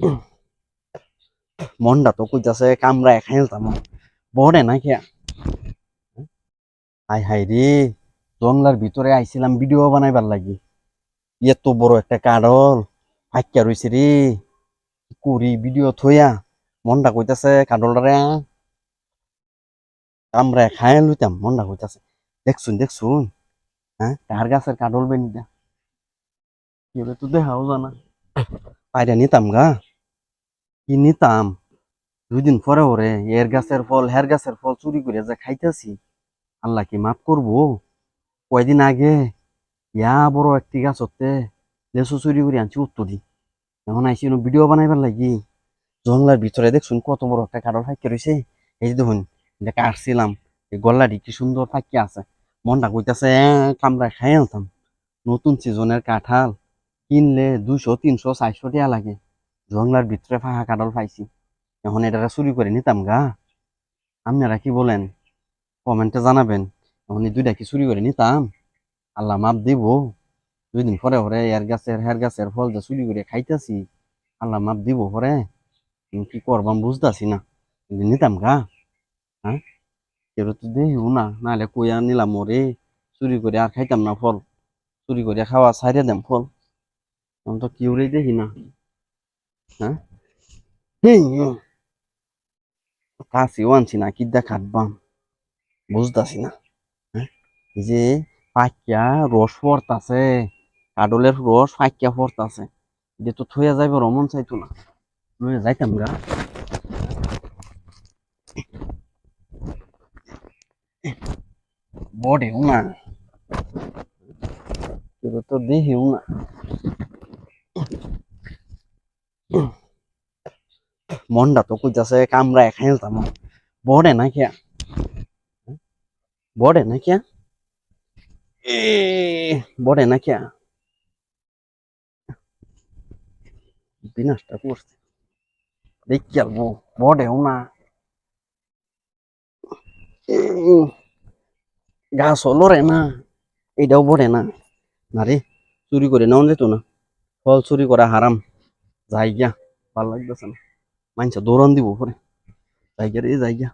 মনটা তো কইতাছে কামড়ায় খাইলতাম। বড়ে না খেয়া হাই হাই রে জংলার ভিতরে আইছিলাম ভিডিও বানাইবার লাগি। এত বড় একটা কাডল ফাঁকিয়া রইছে রে। করি ভিডিও থইয়া? মনটা কইতাছে কাডলটারে কামড়ায় খাই লইতাম, মনটা কইতাছে, দেখছুন দেখছুন হ্যাঁ কার গাছের কাডল বেনিটা কেউ তো দেখাও জানা? পাইরা নিতাম গা। কি নিতাম দুই দিন পরে ওরে এর গাছের ফল, হের গাছের ফল চুরি করে যা খাইতেছি, আল্লাহ কি মাফ করব? কয়দিন আগে ইয়া বড় একটি গাছ হতে লেসু চুরি করে আনছি, উত্তরি এখন আইসি ভিডিও বানাইবার লাগি। জঙ্গলার ভিতরে দেখছুন কত বড় একটা কাঠল ফাঁকি রয়েছে এই যে দেখুন, এটা কাটছিলাম। এই গল্লাটি কি সুন্দর ফাঁকি আছে। মনটা কইতাছে কামড়ায় খাই আনতাম। নতুন সিজনের কাঁঠাল কিনলে দুশো তিনশো, চারশো টাকা লাগে। জঙ্গলার ভিতরে ফাঁকা কাঠল পাইছি। এখন এটা চুরি করে নিতাম গা। আপনারা কি বলেন? কমেন্টে জানাবেন। এখন এই দুইটা কি চুরি করে নিতাম? আল্লাহ মাপ দিব। দুই দিন পরে পরে এর গাছের, হের গাছের ফল যে চুরি করে খাইতেছি, আল্লাহ মাপ দিব পরে। কি করবাম বুঝতেছি না। নিতাম গা। হ্যাঁ? কেউ তো দেখিও না। নাহলে কইয়া নিলাম ওরে? চুরি করে আর খাইতাম না ফল। চুরি করে খাওয়া ছাইরে দেম ফল। আমি তো কেউরেই দেখি না। হ্যাঁ? কাছেও আনছি না কিদ্দা খাটবাম বুঝতাছি না হ্যাঁ? যে পাকিয়া রস পড়তাছে কাডলের রস পাকিয়া পড়তাছে। এটা তো থইয়া যাইব রমন চাইতো না। লইয়া যাইতাম গা। বড়েও না। কেউ তো দেহিও না। মনটা তো কইতাছে কামড়ায় খাইলতাম বড়ে না খেয়া বড়ে না খেয়া এ বড়ে না খেয়া বিনাশটা করছে। দেখি আলবো বড়েও না। এই, গাছ হলো না। এটাও বড়ে না। না রে চুরি করে নেওয়া যেত না। ফল চুরি করা হারাম। যাই গিয়া ভালো লাগতেছে না। মানুষ দৌড়ান দিব পরে যাই গিয়া রে যাই গিয়া